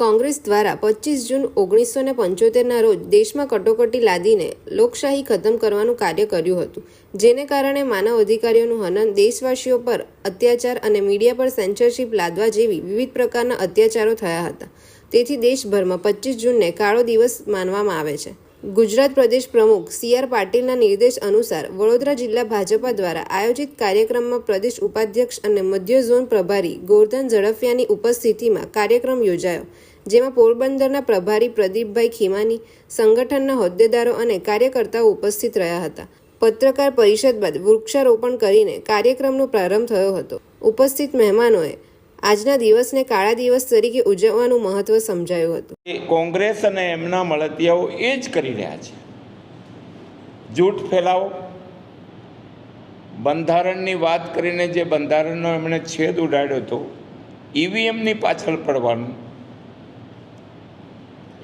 કોંગ્રેસ દ્વારા પચીસ જૂન ઓગણીસો ને પંચોતેરના રોજ દેશમાં કટોકટી લાદીને લોકશાહી ખતમ કરવાનું કાર્ય કર્યું હતું. જેને કારણે માનવ અધિકારીઓનું હનન દેશવાસીઓ પર અત્યાચાર અને મીડિયા પર સેન્સરશિપ લાદવા જેવી વિવિધ પ્રકારના અત્યાચારો થયા હતા. તેથી દેશભરમાં પચીસ જૂનને કાળો દિવસ માનવામાં આવે છે. ગુજરાત પ્રદેશ પ્રમુખ સી આર પાટીલના નિર્દેશ અનુસાર વડોદરા જિલ્લા ભાજપા દ્વારા આયોજિત કાર્યક્રમમાં પ્રદેશ ઉપાધ્યક્ષ અને મધ્ય ઝોન પ્રભારી ગોરધન ઝડફિયાની ઉપસ્થિતિમાં કાર્યક્રમ યોજાયો. જેમાં પોરબંદરના પ્રભારી પ્રદીપભાઈ ખીમાની, સંગઠનના હોદ્દેદારો અને કાર્યકર્તાઓ ઉપસ્થિત રહ્યા હતા. પત્રકાર પરિષદ બાદ વૃક્ષારોપણ કરીને કાર્યક્રમનો પ્રારંભ થયો હતો. ઉપસ્થિત મહેમાનોએ આજના દિવસને કાળા દિવસ તરીકે ઉજવવાનું મહત્વ સમજાયું હતું. કોંગ્રેસ અને એમના મળતિયાઓ એ જ કરી રહ્યા છે. જૂઠ ફેલાવો, બંધારણની વાત કરીને જે બંધારણનો એમણે છેદ ઉડાડ્યો હતો, ઈવીએમની પાછળ પડવાનું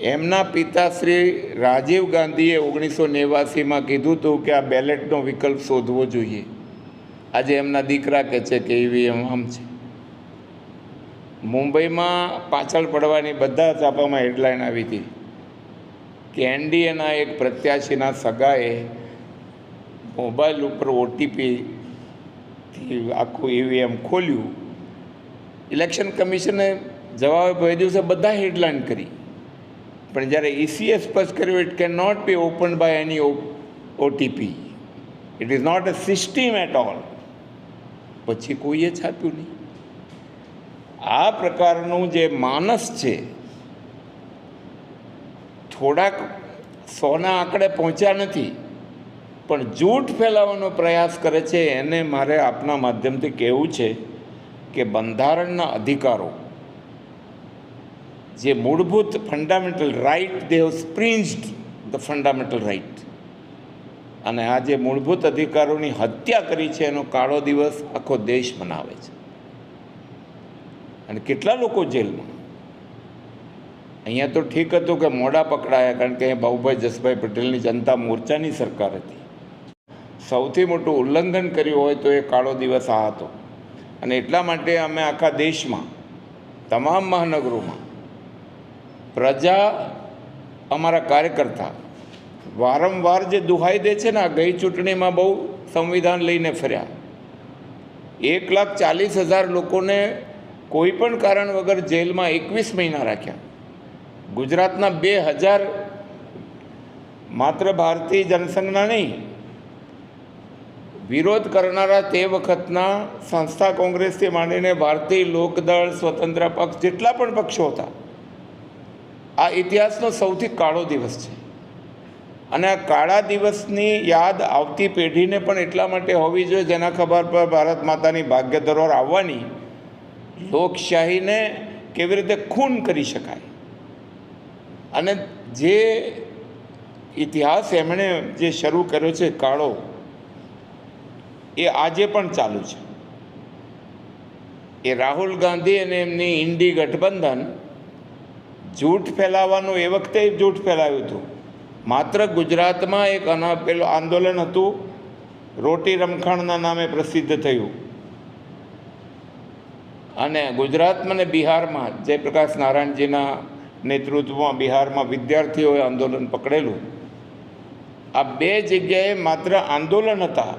એમના પિતા શ્રી રાજીવ ગાંધીએ ઓગણીસો નેવાસીમાં કીધું હતું કે આ બેલેટનો વિકલ્પ શોધવો જોઈએ. આજે એમના દીકરા કહે છે કે ઈવીએમ આમ છે. મુંબઈમાં પાછળ પડવાની બધા છાપામાં હેડલાઇન આવી હતી કે એનડીએના એક પ્રત્યાશીના સગાએ મોબાઈલ ઉપર ઓટીપીથી આખું ઈવીએમ ખોલ્યું. ઇલેક્શન કમિશને જવાબ બે દિવસે બધા હેડલાઇન કરી. પણ જ્યારે ઈસીએ સ્પષ્ટ કર્યું it can not be open by any OTP it is not a system at all પછી કોઈએ છાપ્યું નહીં. આ પ્રકારનું જે માનસ છે, થોડાક સોના આંકડે પહોંચ્યા નથી, પણ જૂઠ ફેલાવવાનો પ્રયાસ કરે છે. એને મારે આપના માધ્યમથી કહેવું છે કે બંધારણના અધિકારો જે મૂળભૂત fundamental right they have sprinkled the fundamental right અને આ જે મૂળભૂત અધિકારોની હત્યા કરી છે, એનો કાળો દિવસ આખો દેશ મનાવે છે. અને કેટલા લોકો જેલમાં? અહીંયા તો ઠીક હતું કે મોડા પકડાયા, કારણ કે બાબુભાઈ જસભાઈ પટેલની જનતા મોરચાની સરકાર હતી. સૌથી મોટું ઉલ્લંઘન કર્યું હોય તો એ કાળો દિવસ આ હતો. અને એટલા માટે અમે આખા દેશમાં, તમામ મહાનગરોમાં પ્રજા અમારા કાર્યકર્તા. વારંવાર જે દુહાઈ દે છે ને, આ ગઈ ચૂંટણીમાં બહુ સંવિધાન લઈને ફર્યા. એક લાખ ચાલીસ હજાર લોકોને કોઈ પણ કારણ વગર જેલમાં એકવીસ મહિના રાખ્યા. ગુજરાતના બે હજાર માત્ર ભારતીય જનસંઘના નહીં, વિરોધ કરનારા તે વખતના સંસ્થા કોંગ્રેસથી માંડીને ભારતીય લોકદળ સ્વતંત્ર પક્ષ જેટલા પણ પક્ષો હતા આ ઇતિહાસનો સૌથી કાળો દિવસ છે. અને આ કાળા દિવસની યાદ આવતી પેઢીને પણ એટલા માટે હોવી જોઈએ જેના ખબર પર ભારત માતાની ભાગ્ય ધરોહર આવવાની. લોકશાહીને કેવી રીતે ખૂન કરી શકાય? અને જે ઇતિહાસ એમણે જે શરૂ કર્યો છે કાળો, એ આજે પણ ચાલુ છે. એ રાહુલ ગાંધી અને એમની ઇન્ડી ગઠબંધન જૂઠ ફેલાવવાનું, એ વખતે જૂઠ ફેલાવ્યું હતું. માત્ર ગુજરાતમાં એક અના પેલું આંદોલન હતું, રોટી રમખાણના નામે પ્રસિદ્ધ થયું. અને ગુજરાતમાં અને બિહારમાં, જયપ્રકાશ નારાયણજીના નેતૃત્વમાં બિહારમાં વિદ્યાર્થીઓએ આંદોલન પકડેલું. આ બે જગ્યાએ માત્ર આંદોલન હતા